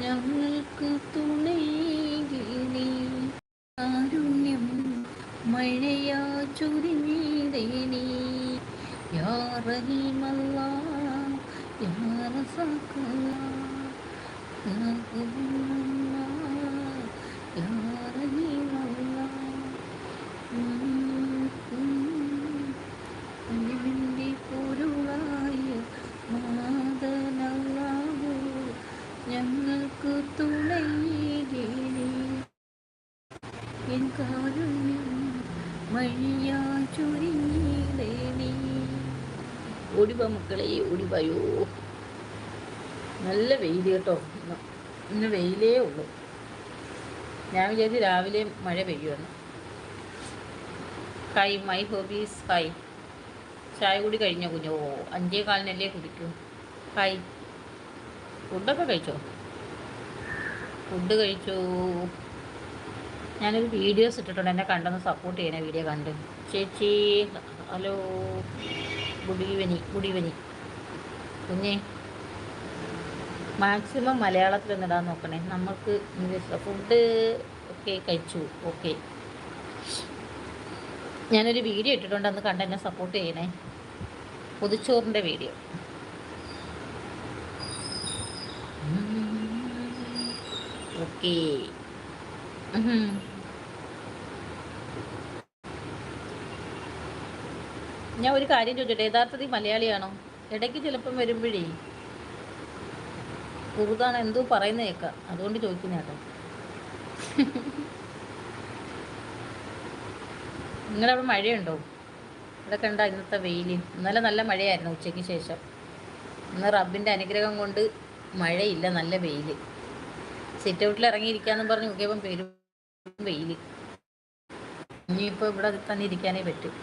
ഞങ്ങൾക്ക് തുണേകിനി കാരുണ്യം മഴയാ ചുരിഞ്ഞിടേനി യാ റഹീമല്ല മക്കളെ ഓടിവായോ നല്ല വെയിൽ കേട്ടോ. ഇന്ന് വെയിലേ ഉള്ളൂ. ഞാൻ വിചാരിച്ചു രാവിലെ മഴ പെയ്യുമെന്ന് ഹായ് മൈ ഹോബീസ് ഹായ് ചായ കൂടി കഴിഞ്ഞോ കുഞ്ഞോ? അഞ്ചേ കാലിനല്ലേ കുടിക്കൂ. ഹായ് ഫുഡൊക്കെ കഴിച്ചോ? ഫുഡ് കഴിച്ചു. ഞാനൊരു വീഡിയോസ് ഇട്ടിട്ടുണ്ട്. എന്നെ കണ്ടെന്ന് സപ്പോർട്ട് ചെയ്യണേ വീഡിയോ കണ്ട്. ചേച്ചി hello. Good evening good evening കുഞ്ഞേ. മാക്സിമം മലയാളത്തിൽ ഒന്നിടാൻ നോക്കണേ. നമുക്ക് ഇംഗ്ലീഷ് ഫുഡ് ഒക്കെ കഴിച്ചു. ഓക്കെ ഞാനൊരു വീഡിയോ ഇട്ടിട്ടുണ്ട്. അന്ന് കണ്ട് എന്നെ സപ്പോർട്ട് ചെയ്യണേ. പൊതിച്ചോറിന്റെ വീഡിയോ ഓക്കെ ഞാൻ ഒരു കാര്യം ചോദിച്ചോട്ടെ. യഥാർത്ഥത്തിൽ മലയാളിയാണോ? ഇടയ്ക്ക് ചിലപ്പം വരുമ്പോഴേ കുറുതാണ് എന്തോ പറയുന്ന കേൾക്കാം അതുകൊണ്ട് ചോദിക്കുന്ന കേട്ടോ. നിങ്ങളവിടെ മഴയുണ്ടോ? ഇവിടെ കണ്ട ഇന്നത്തെ വെയിൽ ഇന്നലെ നല്ല മഴയായിരുന്നു ഉച്ചയ്ക്ക് ശേഷം. ഇന്ന് റബ്ബിന്റെ അനുഗ്രഹം കൊണ്ട് മഴയില്ല നല്ല വെയിൽ സിറ്റ് ഔട്ടിൽ ഇറങ്ങിയിരിക്കാന്ന് പറഞ്ഞ് നോക്കിയപ്പം പേരും വെയിൽ ഇനിയിപ്പോൾ ഇവിടെ തന്നെ ഇരിക്കാനേ പറ്റും.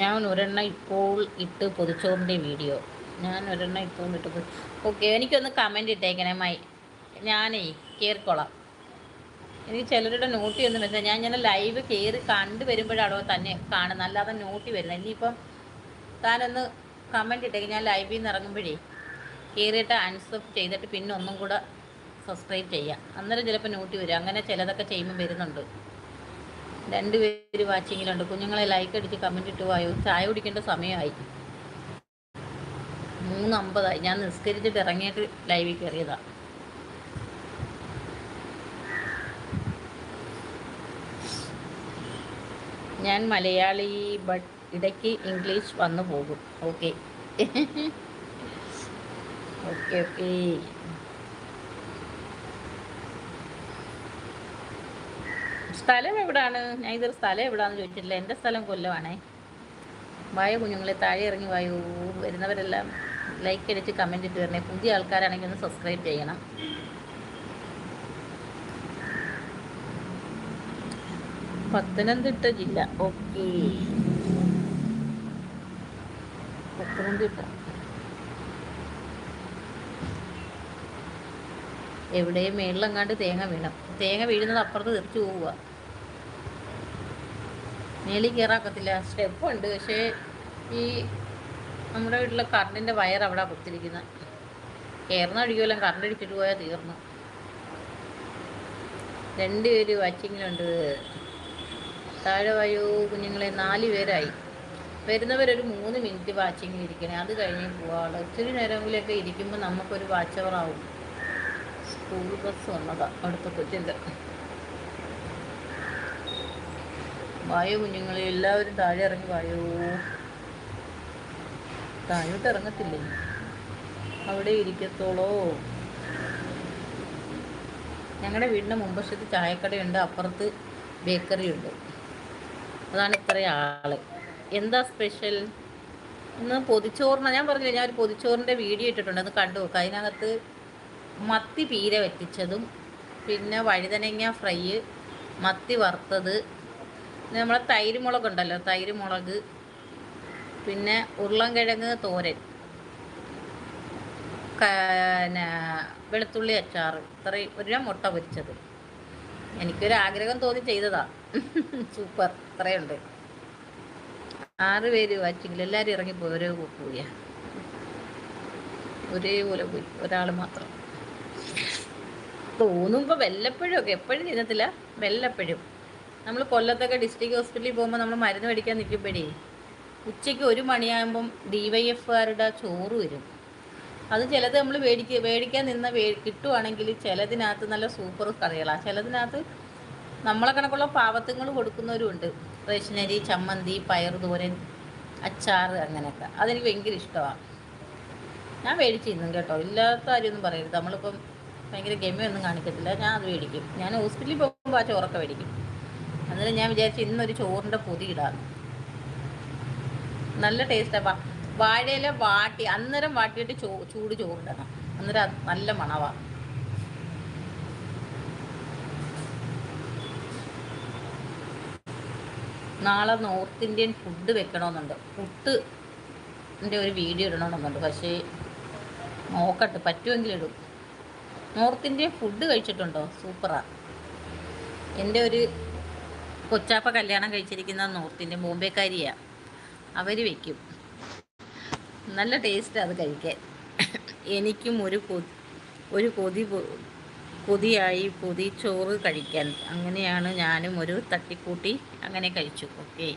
ഞാൻ ഒരെണ്ണം ഇപ്പോൾ ഇട്ട് പൊതിച്ചോറിന്റെ വീഡിയോ. ഞാൻ ഒരെണ്ണം ഇപ്പോൾ ഇട്ട് ഓക്കെ എനിക്കൊന്ന് കമന്റ് ഇട്ടേക്കണേ മൈ ഞാനേ കയറിക്കോളാം എനിക്ക് ചിലരുടെ നോട്ടി ഒന്നും വരുന്നത് ഞാൻ ഇങ്ങനെ ലൈവ് കയറി കണ്ടു വരുമ്പോഴാണോ തന്നെ കാണുന്നത്. അല്ലാതെ നോട്ടി വരുന്നത് ഇനിയിപ്പം താനൊന്ന് കമന്റ് ഇട്ടേക്ക്. ഞാൻ ലൈവിൽ നിന്ന് ഇറങ്ങുമ്പോഴേ കയറിയിട്ട് അൺസബ് ചെയ്തിട്ട് പിന്നെ ഒന്നും കൂടെ സബ്സ്ക്രൈബ് ചെയ്യാം. അന്നേരം ചിലപ്പോൾ നോട്ടി വരും. അങ്ങനെ ചിലതൊക്കെ ചെയ്യുമ്പോൾ വരുന്നുണ്ട്. രണ്ട് പേര് വാച്ചിങ്ങിലുണ്ട്. കുഞ്ഞുങ്ങളെ ലൈക്ക് അടിച്ച് കമന്റ് ഇട്ട് പോയോ ചായ കുടിക്കേണ്ട സമയമായി. മൂന്ന് അമ്പതായി ഞാൻ നിസ്കരിച്ചിട്ട് ഇറങ്ങിയിട്ട് ലൈവിൽ കയറിയതാണ് ഞാൻ മലയാളി ബട്ട് ഇടയ്ക്ക് ഇംഗ്ലീഷ് വന്നു പോകും. ഓക്കെ ഓക്കെ ഓക്കെ സ്ഥലം എവിടാണ്? ഞാൻ ഇതൊരു സ്ഥലം എവിടാന്ന് ചോദിച്ചിട്ടില്ല. എന്റെ സ്ഥലം കൊല്ലമാണേ. വായോ കുഞ്ഞുങ്ങളെ താഴെ ഇറങ്ങി വായോ വരുന്നവരെല്ലാം ലൈക്ക് അടിച്ച് കമന്റ് ഇട്ട് തരണേ പുതിയ ആൾക്കാരാണെങ്കിൽ ഒന്ന് സബ്സ്ക്രൈബ് ചെയ്യണം. പത്തനംതിട്ട ജില്ല. ഓക്കെ പത്തനംതിട്ട. എവിടെയും മേളിലെങ്ങാണ്ട് തേങ്ങ വീണം തേങ്ങ വീഴുന്നത് അപ്പുറത്ത് തെറിച്ചു പോവുക. മേളിൽ കയറാക്കത്തില്ല സ്റ്റെപ്പ് ഉണ്ട്. പക്ഷേ ഈ നമ്മുടെ വീട്ടിലെ കറണ്ടിന്റെ വയർ അവിടെ കൊടുത്തിരിക്കുന്നത് കയറുന്ന അടിക്കുമല്ലോ കറണ്ട് അടിച്ചിട്ട് പോയാൽ തീർന്നു. രണ്ട് രണ്ടുപേര് വാച്ചിങ്ങിലുണ്ട്. താഴെ വായു കുഞ്ഞുങ്ങളെ നാല് പേരായി. വരുന്നവരൊരു മൂന്ന് മിനിറ്റ് വാച്ചിങ്ങിൽ ഇരിക്കണേ അത് കഴിഞ്ഞ് പോവാൾ ഇച്ചിരി നേരമെങ്കിലൊക്കെ ഇരിക്കുമ്പോൾ നമുക്കൊരു വാച്ച് അവർ ആവും. സ്കൂൾ ബസ് വന്നതാ അടുത്ത കൊച്ചിന്റെ. വായു കുഞ്ഞുങ്ങളെ എല്ലാവരും താഴെ ഇറങ്ങി വായോ. താഴോട്ട് ഇറങ്ങത്തില്ലേ? അവിടെ ഇരിക്കത്തോളോ. ഞങ്ങളുടെ വീടിന്റെ മുമ്പശത്ത് ചായക്കടയുണ്ട് അപ്പുറത്ത് ബേക്കറി ഉണ്ട് അതാണ് ഇത്ര ആൾ. എന്താ സ്പെഷ്യൽ? ഇന്ന് പൊതിച്ചോറിനാണ് ഞാൻ പറഞ്ഞില്ല ഞാൻ ഒരു പൊതിച്ചോറിന്റെ വീഡിയോ ഇട്ടിട്ടുണ്ട് അത് കണ്ടു നോക്കുക അതിനകത്ത് മത്തി പീര വറ്റിച്ചതും പിന്നെ വഴുതനങ്ങ ഫ്രൈ മത്തി വറുത്തത് നമ്മളെ തൈര് മുളക് ഉണ്ടല്ലോ തൈര് മുളക് പിന്നെ ഉരുളൻകിഴങ്ങ് തോരൻ പിന്നെ വെളുത്തുള്ളി അച്ചാർ ഇത്രയും ഒരു മുട്ട പൊരിച്ചത്. എനിക്കൊരു ആഗ്രഹം തോന്നി ചെയ്തതാ. സൂപ്പർ ഇത്രയുണ്ട്. ആറ് പേര് വാച്ചിങ്ങിൽ എല്ലാവരും ഇറങ്ങിപ്പോയി ഒരേ പോയ ഒരേപോലെ പോയി ഒരാൾ മാത്രം. തോന്നുമ്പോൾ വല്ലപ്പോഴും ഒക്കെ എപ്പോഴും ചെന്നത്തില്ല വല്ലപ്പോഴും. നമ്മൾ കൊല്ലത്തൊക്കെ ഡിസ്ട്രിക്ട് ഹോസ്പിറ്റലിൽ പോകുമ്പോൾ നമ്മൾ മരുന്ന് മേടിക്കാൻ നിൽക്കുമ്പോഴേ ഉച്ചയ്ക്ക് ഒരു മണിയാകുമ്പം ഡി വൈ എഫുകാരുടെ ചോറ് വരും. അത് ചിലത് നമ്മൾ മേടിക്ക മേടിക്കാൻ നിന്ന് കിട്ടുവാണെങ്കിൽ ചിലതിനകത്ത് നല്ല സൂപ്പർ കറികളാണ് ചിലതിനകത്ത് നമ്മളെ കണക്കുള്ള പാവത്തുങ്ങൾ കൊടുക്കുന്നവരും ഉണ്ട് റേഷനരി ചമ്മന്തി പയർ തോരൻ അച്ചാർ അങ്ങനെയൊക്കെ. അതെനിക്ക് ഭയങ്കര ഇഷ്ടമാണ് ഞാൻ മേടിച്ചിരുന്നു കേട്ടോ. ഇല്ലാത്ത കാര്യമൊന്നും പറയരുത്. നമ്മളിപ്പം ഭയങ്കര ഗമ്യൊന്നും കാണിക്കത്തില്ല. ഞാൻ അത് മേടിക്കും. ഞാൻ ഹോസ്പിറ്റലിൽ പോകുമ്പോൾ ആ ചോറൊക്കെ മേടിക്കും. അന്നേരം ഞാൻ വിചാരിച്ചു ഇന്നൊരു ചോറിന്റെ പൊതി ഇടാം. നല്ല ടേസ്റ്റാണ് വാഴയില വാട്ടി അന്നേരം വാട്ടിയിട്ട് ചോ ചൂട് ചോറിടണം. അന്നേരം നല്ല മണവാണ് നാളെ നോർത്ത് ഇന്ത്യൻ ഫുഡ് വെക്കണമെന്നുണ്ട് പുട്ട് ഒരു വീഡിയോ ഇടണമെന്നുണ്ട് പക്ഷേ നോക്കട്ടെ പറ്റുമെങ്കിൽ ഇടും. നോർത്ത് ഇന്ത്യൻ ഫുഡ് കഴിച്ചിട്ടുണ്ടോ? സൂപ്പറാണ് എന്റെ ഒരു കൊച്ചാപ്പ കല്യാണം കഴിച്ചിരിക്കുന്ന നോർത്ത് ഇന്ത്യൻ ബോംബെക്കാരിയാണ് അവർ വെക്കും. നല്ല ടേസ്റ്റ് അത് കഴിക്കാൻ. എനിക്കും ഒരു ഒരു കൊതി കൊതിയായി കൊതി ചോറ് കഴിക്കാൻ. അങ്ങനെയാണ് ഞാനും ഒരു തട്ടിക്കൂട്ടി അങ്ങനെ കഴിച്ചു. ഓക്കെ.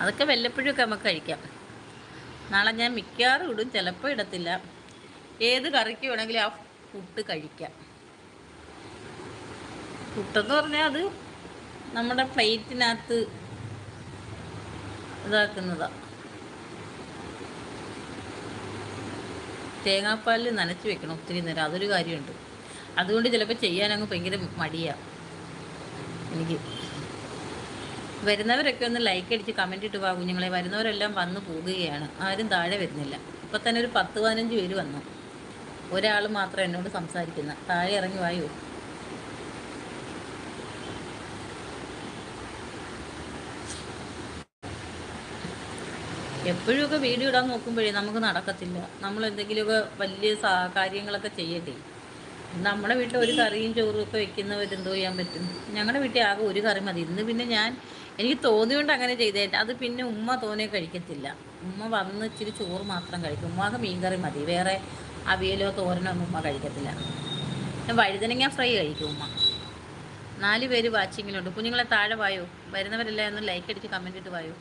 അതൊക്കെ വല്ലപ്പോഴൊക്കെ നമുക്ക് കഴിക്കാം. നാളെ ഞാൻ മിക്കവാറും ഇടും. ചിലപ്പോൾ ഇടത്തില്ല. ഏത് കറിക്ക് വേണമെങ്കിലും ആ പുട്ട് കഴിക്കാം. പുട്ടെന്ന് പറഞ്ഞാൽ അത് നമ്മുടെ പ്ലേറ്റിനകത്ത് ഇതാക്കുന്നതാണ് തേങ്ങാപ്പാലിൽ നനച്ച് വെക്കണം ഒത്തിരി നേരം. അതൊരു കാര്യമുണ്ട്. അതുകൊണ്ട് ചിലപ്പോൾ ചെയ്യാൻ അങ്ങ് ഭയങ്കര മടിയാണ് എനിക്ക് വരുന്നവരൊക്കെ ഒന്ന് ലൈക്ക് അടിച്ച് കമന്റ് ഇട്ട് പോകാം കുഞ്ഞുങ്ങളെ. വരുന്നവരെല്ലാം വന്ന് പോകുകയാണ്. ആരും താഴെ വരുന്നില്ല. ഇപ്പം തന്നെ ഒരു പത്ത് പതിനഞ്ച് പേര് വന്നു. ഒരാൾ മാത്രം എന്നോട് സംസാരിക്കുന്ന. താഴെ ഇറങ്ങി വായോ? എപ്പോഴുമൊക്കെ വീഡിയോ ഇടാൻ നോക്കുമ്പോഴേ നമുക്ക് നടക്കത്തില്ല. നമ്മൾ എന്തെങ്കിലുമൊക്കെ വലിയ കാര്യങ്ങളൊക്കെ ചെയ്യട്ടെ. നമ്മുടെ വീട്ടിൽ ഒരു കറിയും ചോറും ഒക്കെ വെക്കുന്നവരെന്തോ ചെയ്യാൻ പറ്റും. ഞങ്ങളുടെ വീട്ടിൽ ആകെ ഒരു കറി മതി. ഇന്ന് പിന്നെ ഞാൻ എനിക്ക് തോന്നിയോണ്ട് അങ്ങനെ ചെയ്തേറ്റ അത് പിന്നെ ഉമ്മ തോനെ കഴിക്കത്തില്ല. ഉമ്മ വന്ന് ഇച്ചിരി ചോറ് മാത്രം കഴിക്കും. ഉമ്മാക്ക് മീൻകറി മതി. വേറെ അവിയലോ തോരനോ ഒന്നും ഉമ്മ കഴിക്കത്തില്ല. ഞാൻ വഴുതനങ്ങ ഫ്രൈ കഴിക്കും ഉമ്മ. നാല് പേര് വാച്ചിങ്ങിലുണ്ട്. കുഞ്ഞുങ്ങളെ താഴെ വായോ? വരുന്നവരെല്ലാം ഒന്ന് ലൈക്ക് അടിച്ച് കമന്റ് ഇട്ട് വായോ?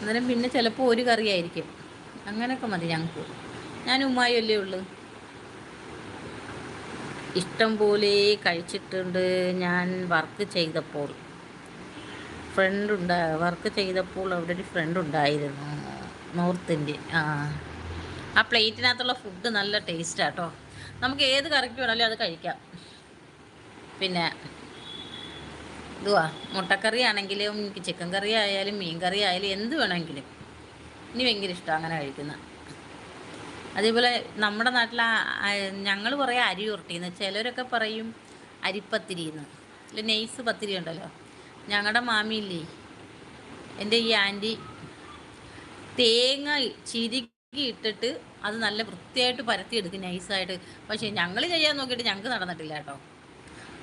അന്നേരം പിന്നെ ചിലപ്പോൾ ഒരു കറിയായിരിക്കും. അങ്ങനെയൊക്കെ മതി ഞങ്ങൾക്ക്. ഞാൻ ഉമ്മായല്ലേ ഉള്ളു. ഇഷ്ടം പോലെ കഴിച്ചിട്ടുണ്ട് ഞാൻ വർക്ക് ചെയ്തപ്പോൾ. ഫ്രണ്ട് ഉണ്ടാ വർക്ക് ചെയ്തപ്പോൾ അവിടെ ഒരു ഫ്രണ്ട് ഉണ്ടായിരുന്നു. നോർത്ത് ആ. ആ പ്ലേറ്റിനകത്തുള്ള ഫുഡ് നല്ല ടേസ്റ്റാണ് കേട്ടോ നമുക്ക് ഏത് കറിക്ക് വേണമെങ്കിലും അത് കഴിക്കാം. പിന്നെ ഇതുവാ മുട്ടക്കറി ആണെങ്കിലും ചിക്കൻ കറി ആയാലും മീൻ കറി ആയാലും എന്ത് വേണമെങ്കിലും. ഇനി ഭയങ്കര ഇഷ്ടമാണ് അങ്ങനെ കഴിക്കുന്ന. അതേപോലെ നമ്മുടെ നാട്ടിൽ ഞങ്ങൾ കുറേ അരി ഉരുട്ടിന്ന്. ചിലരൊക്കെ പറയും അരിപ്പത്തിരി എന്ന്. അല്ല നെയ്സ് പത്തിരി ഉണ്ടല്ലോ. ഞങ്ങളുടെ മാമിയില്ലേ എന്റെ ഈ ആന്റി തേങ്ങ ചിരുക്കി ഇട്ടിട്ട് അത് നല്ല വൃത്തിയായിട്ട് പരത്തിയെടുക്കും നൈസായിട്ട് പക്ഷേ ഞങ്ങൾ ചെയ്യാൻ നോക്കിയിട്ട് ഞങ്ങൾക്ക് നടന്നിട്ടില്ല കേട്ടോ.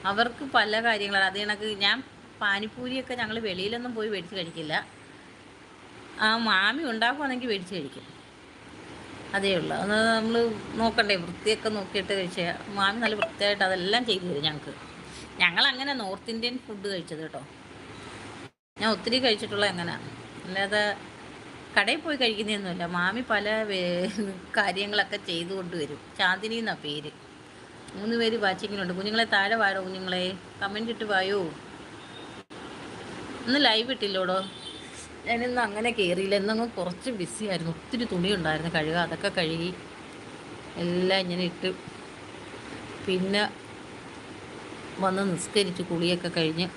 അവർക്ക് പല കാര്യങ്ങളാണ് അത് കണക്ക് ഞാൻ പാനിപ്പൂരിയൊക്കെ ഞങ്ങൾ വെളിയിലൊന്നും പോയി മേടിച്ച് കഴിക്കില്ല. ആ മാമി ഉണ്ടാക്കുവാണെങ്കിൽ മേടിച്ച് കഴിക്കും. അതേ ഉള്ളൂ. അത് നമ്മൾ നോക്കണ്ടേ വൃത്തിയൊക്കെ നോക്കിയിട്ട് കഴിച്ചാൽ മാമി നല്ല വൃത്തിയായിട്ട് അതെല്ലാം ചെയ്തു തരും ഞങ്ങൾക്ക് ഞങ്ങൾ അങ്ങനെ നോർത്ത് ഇന്ത്യൻ ഫുഡ് കഴിച്ചത് കേട്ടോ. ഞാൻ ഒത്തിരി കഴിച്ചിട്ടുള്ള എങ്ങനെ. അല്ലാതെ കടയിൽ പോയി കഴിക്കുന്നതൊന്നുമില്ല. മാമി പല കാര്യങ്ങളൊക്കെ ചെയ്തു കൊണ്ടുവരും. ചാന്ദിനി എന്നാണ് പേര്. മൂന്ന് പേര് വാച്ചിങ്ങിലുണ്ട്. കുഞ്ഞുങ്ങളെ താഴെ വാഴോ കുഞ്ഞുങ്ങളെ? കമന്റ് ഇട്ട് വായോ? ഒന്ന് ലൈവ് ഇട്ടില്ലോടോ? ഞാനിന്ന് അങ്ങനെ കയറിയില്ല ഇന്നങ്ങ് കുറച്ച് ബിസി ആയിരുന്നു. ഒത്തിരി തുണി ഉണ്ടായിരുന്നു. കഴുകുക അതൊക്കെ കഴുകി എല്ലാം ഇങ്ങനെ ഇട്ട് പിന്നെ വന്ന് നിസ്കരിച്ച് കുളിയൊക്കെ കഴിഞ്ഞ്.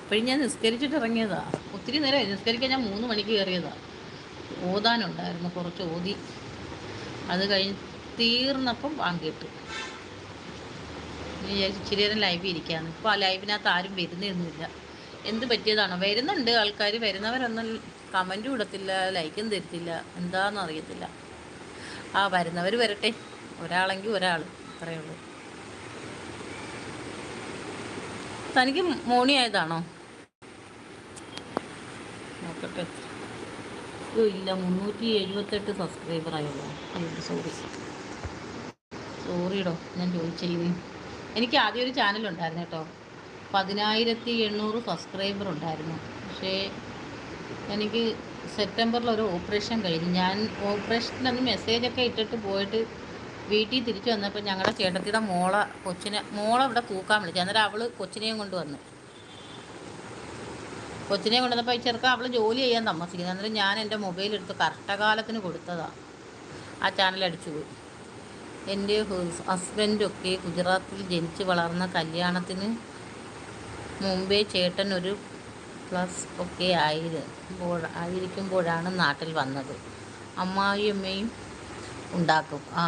അപ്പോഴും ഞാൻ നിസ്കരിച്ചിട്ട് ഇറങ്ങിയതാണ് ഒത്തിരി നേരം നിസ്കരിക്കാൻ ഞാൻ മൂന്ന് മണിക്ക് കയറിയതാ. ഓതാനുണ്ടായിരുന്നു കുറച്ച് ഓതി. അത് കഴിഞ്ഞ് തീർന്നപ്പം വാങ്ങിട്ടു ഇച്ചിരി നേരം ലൈവ് ഇരിക്കുകയാണ് ഇപ്പോൾ ആ ലൈവിനകത്ത് ആരും വരുന്നൊന്നുമില്ല. എന്ത് പറ്റിയതാണോ? വരുന്നുണ്ട് ആൾക്കാർ വരുന്നവരൊന്നും കമന്റും ഇടത്തില്ല ലൈക്കും തരത്തില്ല. എന്താണെന്ന് അറിയത്തില്ല. ആ വരുന്നവർ വരട്ടെ. ഒരാളെങ്കിൽ ഒരാൾ പറയുള്ളൂ തനിക്ക് മോണി ആയതാണോ നോക്കട്ടെ. ഇല്ല മുന്നൂറ്റി എഴുപത്തെട്ട് സബ്സ്ക്രൈബർ ആയുള്ളൂ സോറി സോറിയടോ ഞാൻ ചോദിച്ചിരുന്നു എനിക്ക് ആദ്യം ഒരു ചാനൽ ഉണ്ടായിരുന്നു കേട്ടോ. പതിനായിരത്തി എണ്ണൂറ് സബ്സ്ക്രൈബർ ഉണ്ടായിരുന്നു. പക്ഷേ എനിക്ക് സെപ്റ്റംബറിൽ ഒരു ഓപ്പറേഷൻ കഴിഞ്ഞു. ഞാൻ ഓപ്പറേഷനന്ന് മെസ്സേജൊക്കെ ഇട്ടിട്ട് പോയിട്ട് വീട്ടിൽ തിരിച്ചു വന്നപ്പോൾ ഞങ്ങളുടെ ചേട്ടത്തിയുടെ മോളെ കൊച്ചിനെ മോളെ ഇവിടെ തൂക്കാൻ വിളിച്ചു. അന്നേരം അവൾ കൊച്ചിനെയും കൊണ്ട് വന്നു. കൊച്ചിനെ കൊണ്ടുവന്നപ്പോൾ ഈ ചെറുക്കാൻ അവൾ ജോലി ചെയ്യാൻ താമസിക്കുന്നത് അന്നേരം ഞാൻ എന്റെ മൊബൈൽ എടുത്ത് കഷ്ടകാലത്തിന് കൊടുത്തതാണ് ആ ചാനൽ അടിച്ചു പോയി. എന്റെ ഹസ്ബൻഡൊക്കെ ഗുജറാത്തിൽ ജനിച്ച് വളർന്ന കല്യാണത്തിന് മുമ്പേ ചേട്ടൻ ഒരു പ്ലസ് ഒക്കെ ആയിരുമ്പോൾ ആയിരിക്കുമ്പോഴാണ് നാട്ടിൽ വന്നത്. അമ്മായിയമ്മയും ഉണ്ടാക്കും. ആ.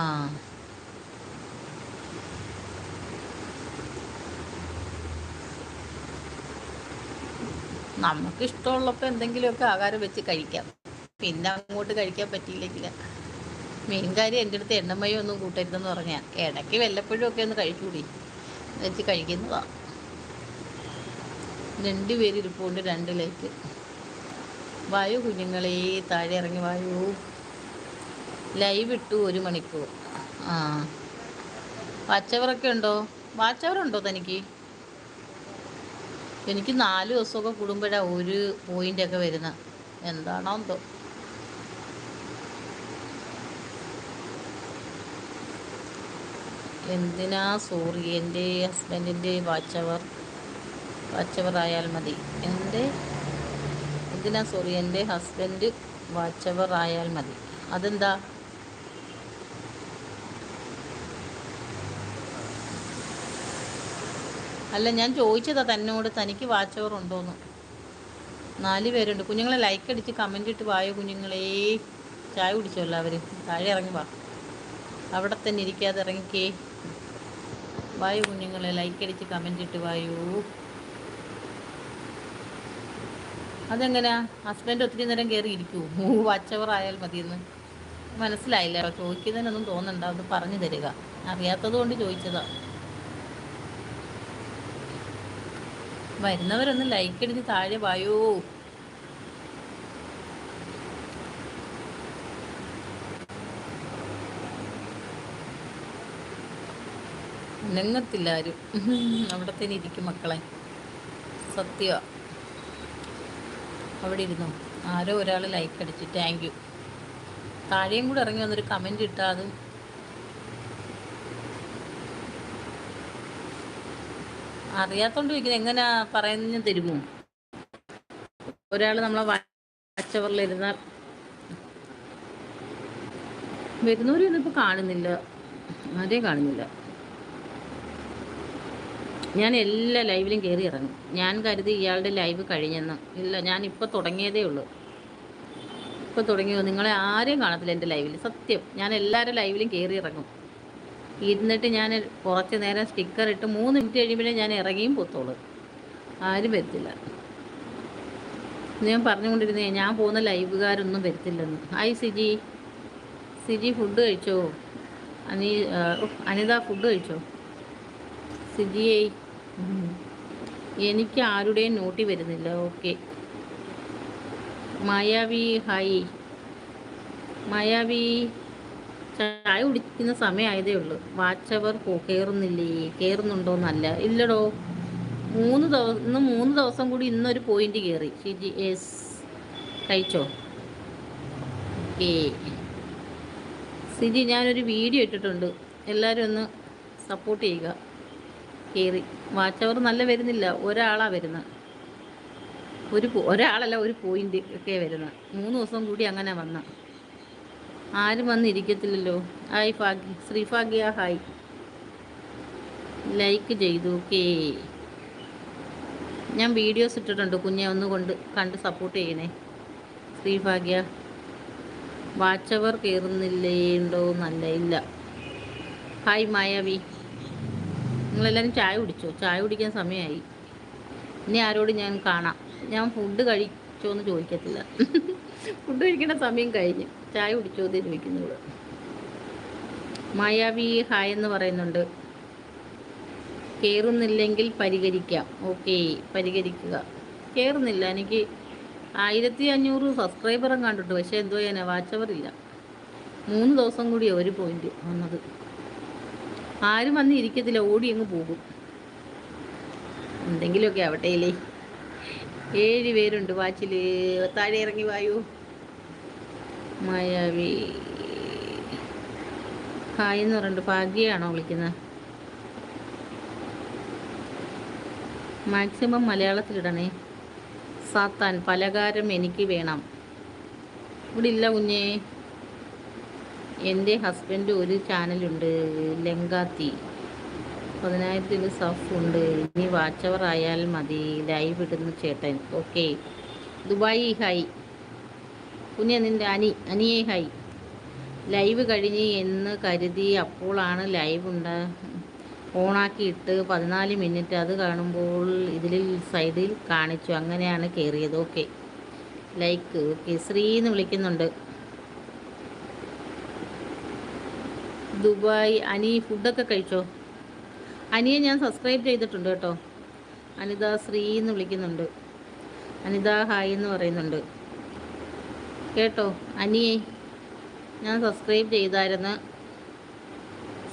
നമുക്ക് ഇഷ്ടമുള്ളപ്പോൾ എന്തെങ്കിലുമൊക്കെ ആഹാരം വെച്ച് കഴിക്കാം. പിന്നെ അങ്ങോട്ട് കഴിക്കാൻ പറ്റിയില്ലെങ്കിൽ മെയിൻ കാര്യം എന്റെ അടുത്ത് എണ്ണമയോ ഒന്നും കൂട്ടരുതെന്ന് പറഞ്ഞാൽ ഇടയ്ക്ക് വല്ലപ്പോഴും ഒക്കെ ഒന്ന് കഴിച്ചുകൂടി വെച്ച് കഴിക്കുന്നതാണ് രണ്ട് പേര് ഇരിപ്പുണ്ട് രണ്ടിലേക്ക്. വായു കുഞ്ഞുങ്ങളെ താഴെ ഇറങ്ങി വായു. ലൈവ് ഇട്ടു ഒരു മണിക്കൂർ. ആ. വാച്ചവറൊക്കെ ഉണ്ടോ? വാച്ചവറുണ്ടോ തനിക്ക്? എനിക്ക് നാല് ദിവസമൊക്കെ കൂടുമ്പോഴാണ് ഒരു പോയിന്റൊക്കെ വരുന്നത് എന്താണോ എന്തോ എന്തിനാ സോറി എന്റെ ഹസ്ബൻഡിന്റെ വാച്ചവർ വാച്ചവർ ആയാൽ മതി. എന്റെ എന്തിനാ സോറി എന്റെ ഹസ്ബൻഡ് വാച്ചവർ ആയാൽ മതി. അതെന്താ? അല്ല ഞാൻ ചോദിച്ചതാ തന്നോട് തനിക്ക് വാച്ച് ഓവർ ഉണ്ടോന്ന് നാല് പേരുണ്ട്. കുഞ്ഞുങ്ങളെ ലൈക്ക് അടിച്ച് കമന്റ് ഇട്ട് വായോ കുഞ്ഞുങ്ങളേ. ചായ കുടിച്ചല്ലോ അവർ താഴെ ഇറങ്ങി വാ. അവിടെ തന്നെ ഇരിക്കാതെ ഇറങ്ങിക്കേ. വായു കുഞ്ഞുങ്ങളെ ലൈക്ക് അടിച്ച് കമന്റ് ഇട്ട് വായു. അതെങ്ങനെയാ ഹസ്ബൻഡ് ഒത്തിരി നേരം കയറി ഇരിക്കൂ? വാച്ചവർ ആയാൽ മതിയെന്ന്. മനസ്സിലായില്ല. ചോദിക്കുന്നതിനൊന്നും തോന്നണ്ട. അത് പറഞ്ഞു തരിക. അറിയാത്തത് കൊണ്ട് ചോദിച്ചതാണ് വരുന്നവരൊന്ന് ലൈക്ക് അടിച്ച് താഴെ വായോ. നെങ്ങത്തില്ല ആരും. അവിടെ തന്നെ ഇരിക്കും മക്കളെ. സത്യ. അവിടെ ഇരുന്നു? ആരോ ഒരാൾ ലൈക്ക് അടിച്ചു. താങ്ക് യു താഴെയും കൂടെ ഇറങ്ങി വന്നൊരു കമന്റ് ഇട്ടാൽ അത് അറിയാത്തോണ്ട് ചോദിക്കുന്നത് എങ്ങനെ പറയുന്ന തരുമോ ഒരാൾ നമ്മളെ വച്ചവറിലിരുന്നാൽ വരുന്നവരൊന്നും ഇപ്പോൾ കാണുന്നില്ല. ആരെയും കാണുന്നില്ല. ഞാൻ എല്ലാ ലൈവിലും കയറി ഇറങ്ങും. ഞാൻ കരുതി ഇയാളുടെ ലൈവ് കഴിഞ്ഞെന്ന്. ഇല്ല ഞാൻ ഇപ്പോൾ തുടങ്ങിയതേ ഉള്ളൂ. ഇപ്പോൾ തുടങ്ങിയോ? നിങ്ങളെ ആരെയും കാണത്തില്ല എന്റെ ലൈവിൽ സത്യം. ഞാൻ എല്ലാവരുടെ ലൈവിലും കയറി ഇറങ്ങും. ഇരുന്നിട്ട് ഞാൻ കുറച്ച് നേരം സ്റ്റിക്കർ ഇട്ട് മൂന്ന് മിനിറ്റ് കഴിയുമ്പോഴേ ഞാൻ ഇറങ്ങിയും പോത്തോളൂ. ആരും വരത്തില്ല. ഞാൻ പറഞ്ഞുകൊണ്ടിരുന്നേ ഞാൻ പോകുന്ന ലൈവുകാരൊന്നും വരത്തില്ലെന്ന്. ഹായ് സിജി. സിജി ഫുഡ് കഴിച്ചോ? അനി അനിത ഫുഡ് കഴിച്ചോ? സിജിയെ എനിക്ക് ആരുടെയും നോട്ടി വരുന്നില്ല. ഓക്കെ മായാവി ഹായ് മായാവി ചായ കുടിക്കുന്ന സമയമായതേ ഉള്ളൂ. വാച്ചവർ കയറുന്നില്ലേ കയറുന്നുണ്ടോന്നല്ല ഇല്ലടോ. മൂന്ന് ദിവസം ഇന്ന് മൂന്ന് ദിവസം കൂടി ഇന്നൊരു പോയിന്റ് കയറി ഷിജി എസ് കഴിച്ചോ? ഓക്കേ. സിജി ഞാനൊരു വീഡിയോ ഇട്ടിട്ടുണ്ട്. എല്ലാവരും ഒന്ന് സപ്പോർട്ട് ചെയ്യുക. കയറി വാച്ചവർ നല്ല വരുന്നില്ല. ഒരാളാണ് വരുന്നത്. ഒരു ഒരാളല്ല ഒരു പോയിന്റ് ഒക്കെ വരുന്നത്. മൂന്ന് ദിവസം കൂടി അങ്ങനെ വന്ന. ആരും വന്നിരിക്കത്തില്ലല്ലോ. Hi Bhagya Sreebhagya hi. Like ചെയ്തു. ഓക്കേ. ഞാൻ വീഡിയോസ് ഇട്ടിട്ടുണ്ട്. കുഞ്ഞെ ഒന്ന് കൊണ്ട് കണ്ട് സപ്പോർട്ട് ചെയ്യണേ. ശ്രീ ശ്രീഭാഗ്യ വാച്ചവർ കയറുന്നില്ലേണ്ടോ നല്ല ഇല്ല. ഹായ് മായാവി. നിങ്ങളെല്ലാവരും ചായ കുടിച്ചോ? ചായ കുടിക്കാൻ സമയമായി. ഇനി ആരോട് ഞാൻ കാണാം. ഞാൻ ഫുഡ് കഴിച്ചോ എന്ന് ചോദിക്കത്തില്ല. ഫുഡ് കഴിക്കേണ്ട സമയം കഴിഞ്ഞ്. ചായ കുടിച്ചോ എന്ന് ചോദിക്കുന്നുള്ളൂ മായാവി ഹായ് എന്ന് പറയുന്നുണ്ട്. കയറുന്നില്ലെങ്കിൽ പരിഹരിക്കാം. ഓക്കെ പരിഹരിക്കുക. കയറുന്നില്ല എനിക്ക് ആയിരത്തി അഞ്ഞൂറ് സബ്സ്ക്രൈബറും കണ്ടിട്ട്. പക്ഷേ എന്തോ ഞാൻ വാച്ചവറില്ല. മൂന്ന് ദിവസം കൂടിയാണ് ഒരു പോയിന്റ് വന്നത്. ആരും വന്ന് ഇരിക്കത്തില്ല. ഓടി അങ്ങ് പോകും. എന്തെങ്കിലുമൊക്കെ ആവട്ടെ ഇല്ലേ? ഏഴ് പേരുണ്ട്. വാച്ചിൽ താഴെ ഇറങ്ങി വായു? മായാവി. ഹായ് എന്ന് പറഞ്ഞിട്ട് ഭാഗ്യയാണോ വിളിക്കുന്നത് മാക്സിമം മലയാളത്തിലിടണേ. സാത്താൻ പലകാരം എനിക്ക് വേണം. ഇവിടെ ഇല്ല കുഞ്ഞേ. എന്റെ ഹസ്ബൻഡ് ഒരു ചാനലുണ്ട് ലങ്കാത്തി. പതിനായിരത്തിൽ ഉണ്ട് ഇനി വാച്ചവർ ആയാൽ മതി. ലൈവ് ഇടുന്നു ചേട്ടൻ. ഓക്കെ. Dubai hi. കുഞ്ഞെ നിന്റെ അനി അനിയെ ഹൈ ലൈവ് കഴിഞ്ഞ് എന്ന് കരുതി അപ്പോളാണ് ലൈവ് ഉണ്ട് ഓണാക്കിയിട്ട് പതിനാല് മിനിറ്റ് അത് കാണുമ്പോൾ ഇതിൽ സൈഡിൽ കാണിച്ചു. അങ്ങനെയാണ് കയറിയത്. ഓക്കെ. ലൈക്ക്. ഓക്കെ. ശ്രീ എന്ന് വിളിക്കുന്നുണ്ട്. ദുബായ്. അനി ഫുഡൊക്കെ കഴിച്ചോ? അനിയെ ഞാൻ സബ്സ്ക്രൈബ് ചെയ്തിട്ടുണ്ട് കേട്ടോ. അനിത ശ്രീ എന്ന് വിളിക്കുന്നുണ്ട്. അനിത ഹായ് എന്ന് പറയുന്നുണ്ട്. കേട്ടോ അനിയെ. ഞാൻ സബ്സ്ക്രൈബ് ചെയ്തായിരുന്നു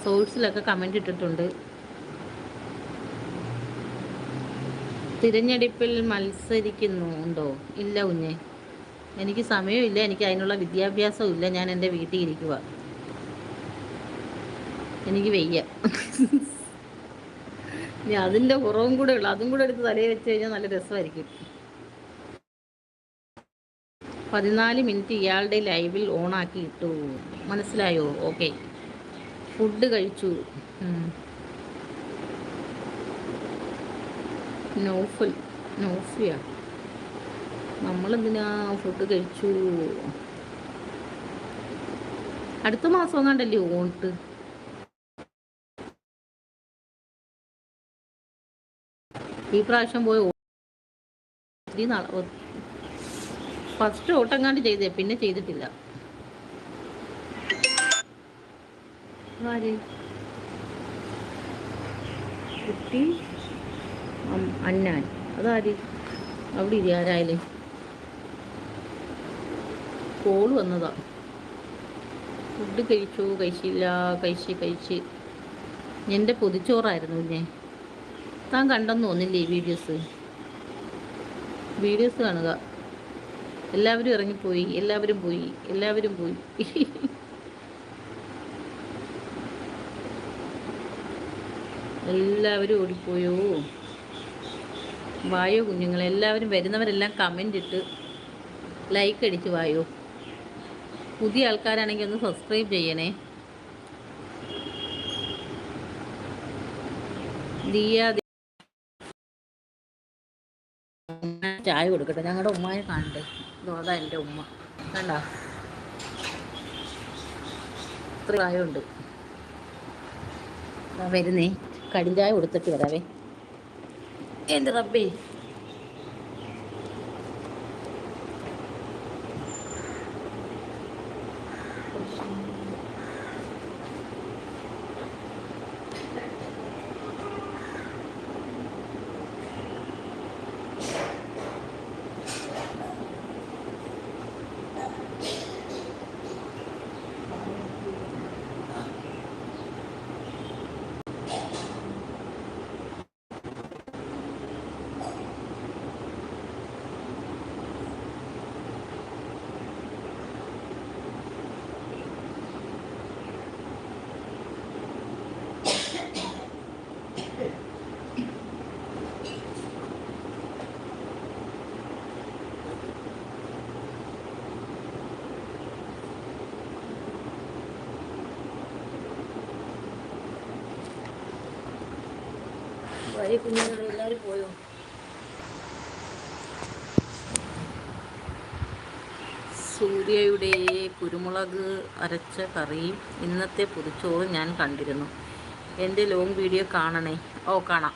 സോഴ്സിലൊക്കെ കമന്റ് ഇട്ടിട്ടുണ്ട്. തിരഞ്ഞെടുപ്പിൽ മത്സരിക്കുന്നുണ്ടോ? ഇല്ല കുഞ്ഞെ. എനിക്ക് സമയമില്ല എനിക്ക് അതിനുള്ള വിദ്യാഭ്യാസവും ഇല്ല ഞാൻ എന്റെ വീട്ടിൽ ഇരിക്കുക എനിക്ക് വയ്യ. ഇനി അതിന്റെ കുറവും കൂടെ ഉള്ളു. അതും കൂടെ എടുത്ത് തലയിൽ വെച്ച് കഴിഞ്ഞാൽ നല്ല രസമായിരിക്കും. പതിനാല് മിനിറ്റ് ഇയാളുടെ ലൈവിൽ ഓണാക്കി ഇട്ടു. മനസ്സിലായോ? ഓക്കെ. ഫുഡ് കഴിച്ചു. നോഫൽ നോഫിയ. നമ്മളെന്തിനാ ഫുഡ് കഴിച്ചു? അടുത്ത മാസം കണ്ടല്ലേ ഓണിട്ട്? ഈ പ്രാവശ്യം പോയി ഒത്തിരി നാളെ ഫസ്റ്റ് ഓട്ടങ്ങാണ്ട് ചെയ്തേ പിന്നെ ചെയ്തിട്ടില്ല. കുട്ടി അന്നാൻ. അതാര്? അവിടെ ഇരി കോൾ വന്നതാ. ഫുഡ് കഴിച്ചു? കഴിച്ചില്ല. കഴിച്ച് കഴിച്ച്. എന്റെ പൊതിച്ചോറായിരുന്നു ഞാൻ താൻ കണ്ടെന്ന് തോന്നില്ലേ വീഡിയോസ്? വീഡിയോസ് കാണുക. എല്ലാവരും ഇറങ്ങിപ്പോയി എല്ലാവരും പോയി എല്ലാവരും പോയി. എല്ലാവരും ഓടിപ്പോയോ? വായോ കുഞ്ഞുങ്ങൾ എല്ലാവരും വരുന്നവരെല്ലാം കമന്റ് ഇട്ട് ലൈക്ക് അടിച്ച് വായോ. പുതിയ ആൾക്കാരാണെങ്കിൽ ഒന്ന് സബ്സ്ക്രൈബ് ചെയ്യണേ. ദിയ ചായ കൊടുക്കട്ടെ. ഞങ്ങളുടെ ഉമ്മയെ കാണണ്ടേ? ഇതോടാ എന്റെ ഉമ്മ. കണ്ട? ഇത്ര പ്രായമുണ്ട്. വരുന്നേ. കടിഞ്ചായ കൊടുത്തിട്ട് വരാവേ. എന്റെ റബ്ബേ. വഴി കുഞ്ഞുങ്ങൾ എല്ലാവരും പോയോ? സൂര്യയുടെ കുരുമുളക് അരച്ച കറിയും ഇന്നത്തെ പുതുച്ചോറും ഞാൻ കണ്ടിരുന്നു. എന്റെ ലോങ് വീഡിയോ കാണണേ. ഓ കാണാം.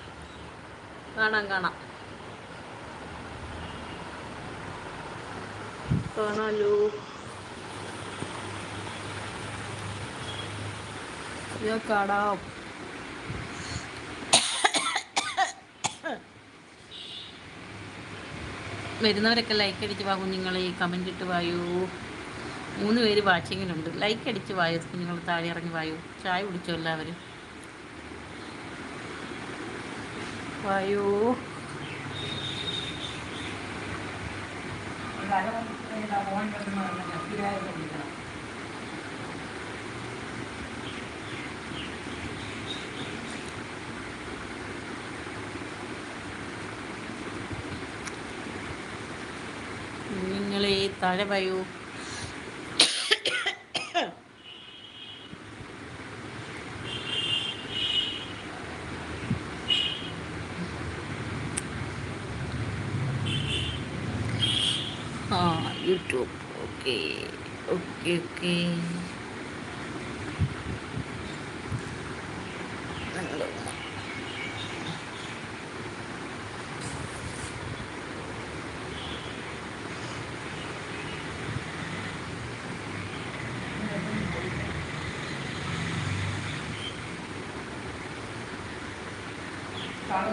കാണാം കാണാം. കാണാലോ? കാണാം. വരുന്നവരൊക്കെ ലൈക്ക് അടിച്ച് വാ ഈ കമന്റ് ഇട്ട് വായൂ. മൂന്ന് പേര് വാച്ചിങ്ങിലുണ്ട് ലൈക്ക് അടിച്ച് വായു കുഞ്ഞുങ്ങൾ താഴെ ഇറങ്ങി വായു. ചായ കുടിച്ചോ എല്ലാവരും? വായു. മോൻ നിങ്ങളെ താഴെ വായു ആ യൂട്യൂബ്. ഓക്കെ. ഓക്കെ ഓക്കെ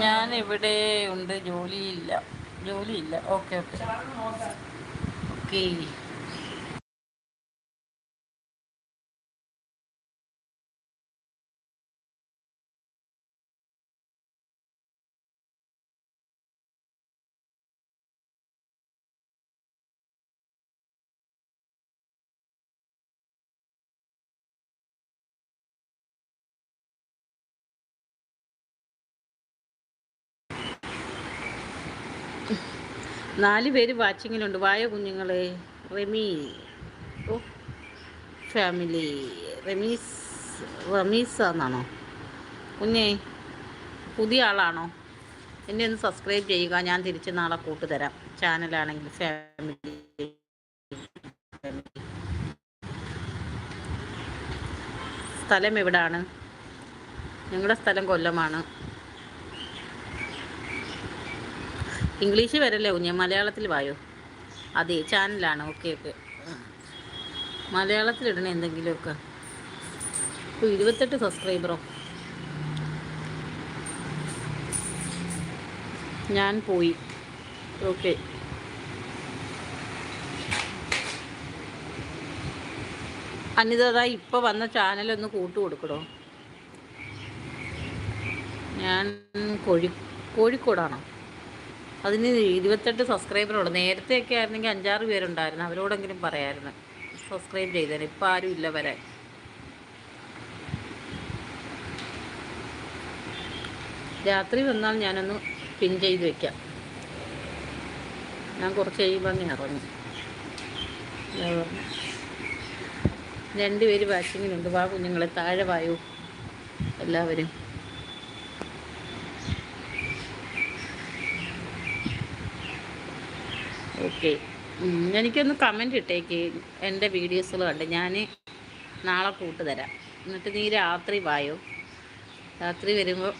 ഞാൻ ഇവിടെ ഉണ്ട്. ജോലിയില്ല. ജോലിയില്ല. Okay okay. ഓക്കെ. നാല് പേര് വാച്ചിങ്ങിലുണ്ട്. വായ കുഞ്ഞുങ്ങളെ. റെമി. ഓ ഫാമിലി. റമീസ് റമീസ് എന്നാണോ കുഞ്ഞേ പുതിയ ആളാണോ? എന്നെ ഒന്ന് സബ്സ്ക്രൈബ് ചെയ്യുക. ഞാൻ തിരിച്ച് നാളെ കൂട്ടുതരാം ചാനലാണെങ്കിൽ ഫാമിലി. സ്ഥലം എവിടാണ്? ഞങ്ങളുടെ സ്ഥലം കൊല്ലമാണ്. ഇംഗ്ലീഷ് വരല്ലേ കുഞ്ഞെ? മലയാളത്തിൽ വായോ? അതെ ചാനലാണ്. Okay okay. മലയാളത്തിൽ ഇടണേ എന്തെങ്കിലുമൊക്കെ. ഇപ്പോൾ ഇരുപത്തെട്ട് സബ്സ്ക്രൈബറോ? ഞാൻ പോയി. ഓക്കെ. അനിതാ ഇപ്പോൾ വന്ന ചാനലൊന്ന് കൂട്ടു കൊടുക്കണോ ഞാൻ കോഴി കോഴിക്കോടാണോ? അതിന് ഇരുപത്തെട്ട് സബ്സ്ക്രൈബറുള്ളൂ നേരത്തെയൊക്കെ ആയിരുന്നെങ്കിൽ അഞ്ചാറ് പേരുണ്ടായിരുന്നു. അവരോടെങ്കിലും പറയായിരുന്നു. സബ്സ്ക്രൈബ് ചെയ്തേനെ. ഇപ്പം ആരും ഇല്ല വരെ രാത്രി വന്നാൽ ഞാനൊന്ന് പിൻ ചെയ്ത് വെക്കാം. ഞാൻ കുറച്ച് കഴിയുമ്പോൾ അങ്ങ് ഇറങ്ങും. രണ്ടുപേര് വാച്ചിങ്ങിനുണ്ട്. വാ കുഞ്ഞുങ്ങളെ. താഴെ വായു എല്ലാവരും. ഓക്കെ എനിക്കൊന്ന് കമന്റ് ഇട്ടേക്ക്. എന്റെ വീഡിയോസുകൾ കണ്ട് ഞാൻ നാളെ കൂട്ട് തരാം. എന്നിട്ട് നീ രാത്രി വായോ? രാത്രി വരുമ്പോൾ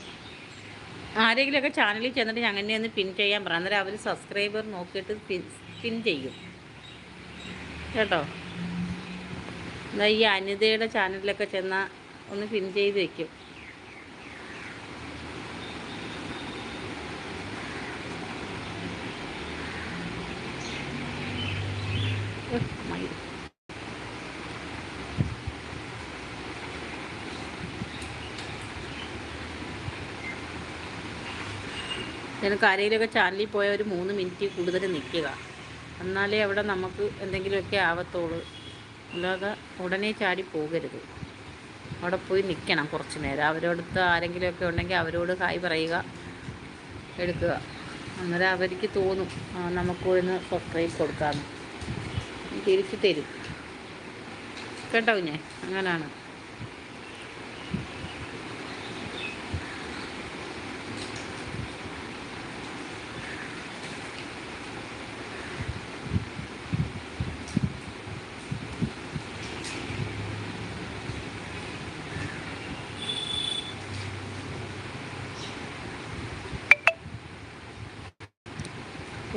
ആരെങ്കിലുമൊക്കെ ചാനലിൽ ചെന്നിട്ട് അങ്ങനെ ഒന്ന് പിൻ ചെയ്യാൻ പറയാം അന്നേരം അവർ സബ്സ്ക്രൈബർ നോക്കിയിട്ട് പിൻ പിൻ ചെയ്യും. കേട്ടോ? എന്നാൽ ഈ അനിതയുടെ ചാനലിലൊക്കെ ചെന്നാൽ ഒന്ന് പിൻ ചെയ്ത് വെക്കും. എനിക്ക് ആരെങ്കിലുമൊക്കെ ചാനലിൽ പോയ ഒരു മൂന്ന് മിനിറ്റ് കൂടുതൽ നിൽക്കുക. എന്നാലേ അവിടെ നമുക്ക് എന്തെങ്കിലുമൊക്കെ ആവത്തുള്ളൂ. അല്ലാതെ ഉടനെ ചാടി പോകരുത്. അവിടെ പോയി നിൽക്കണം കുറച്ച് നേരം. അവരോടത്ത് ആരെങ്കിലുമൊക്കെ ഉണ്ടെങ്കിൽ അവരോട് ഹായ് പറയുക എടുക്കുക. അന്നേരം അവർക്ക് തോന്നും നമുക്ക് ഒന്ന് സബ്സ്ക്രൈബ് കൊടുക്കാമെന്ന്. തിരിച്ചു തരും. കേട്ടോ ഞാൻ അങ്ങനെയാണ്.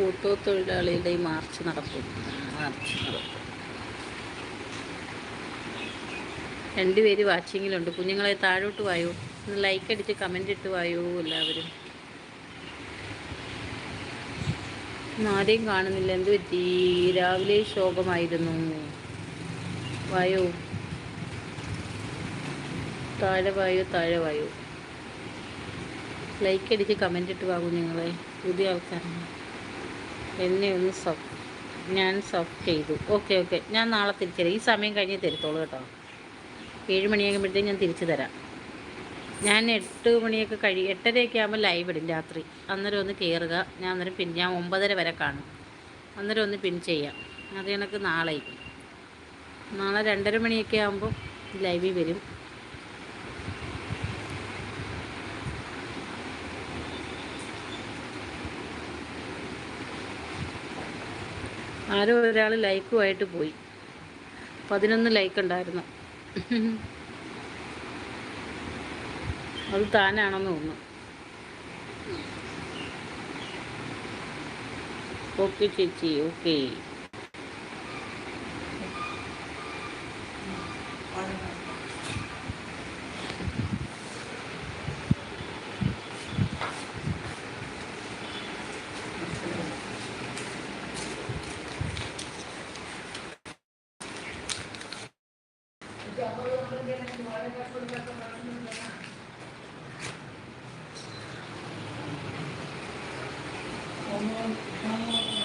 ഓട്ടോ തൊഴിലാളിയുടെ മാർച്ച് നടക്കും. മാർച്ച് നടക്കും. രണ്ടുപേര് വാച്ചിങ്ങിലുണ്ട്. കുഞ്ഞുങ്ങളെ താഴോട്ട് വായോ. ഒന്ന് ലൈക്ക് അടിച്ച് കമന്റ് ഇട്ട് വായോ എല്ലാവരും. ആരെയും കാണുന്നില്ല. എന്ത് പറ്റി? രാവിലെ ശോകമായിരുന്നു. വായോ. താഴെ വായോ താഴെ വായോ. ലൈക്ക് അടിച്ച് കമന്റ് ഇട്ട് വാങ്ങും ഞങ്ങളെ പുതിയ ആൾക്കാരാണ്. എന്നെ ഒന്ന് സബ് ഞാൻ സബ് ചെയ്തു. ഓക്കെ ഓക്കെ ഞാൻ നാളെ തിരിച്ചു തരാം ഈ സമയം കഴിഞ്ഞ് തരത്തോളൂ കേട്ടോ. ഏഴ് മണിയാകുമ്പോഴത്തേക്ക് ഞാൻ തിരിച്ചു തരാം. ഞാൻ എട്ട് മണിയൊക്കെ കഴി എട്ടരയൊക്കെ ആകുമ്പോൾ ലൈവ് ഇടും രാത്രി. അന്നേരം ഒന്ന് കയറുക ഞാൻ അന്നേരം പിൻ ഞാൻ ഒമ്പതര വരെ കാണും. അന്നേരം ഒന്ന് പിൻ ചെയ്യാം. അത് കണക്ക് നാളെ നാളെ രണ്ടര മണിയൊക്കെ ആകുമ്പോൾ ലൈവിൽ വരും. ആരോ ഒരാൾ ലൈക്കുമായിട്ട് പോയി. പതിനൊന്ന് ലൈക്ക് ഉണ്ടായിരുന്നു അത് താനാണെന്ന് തോന്നുന്നു. ഓക്കെ ചേച്ചി ഓക്കെ. Amen. Amen.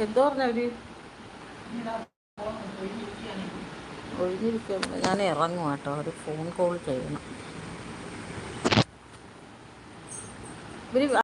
എന്തോ പറഞ്ഞവര് ഒഴിഞ്ഞിരിക്കും ഞാൻ ഇറങ്ങും കേട്ടോ ഒരു ഫോൺ കോൾ ചെയ്യണം ഇവർ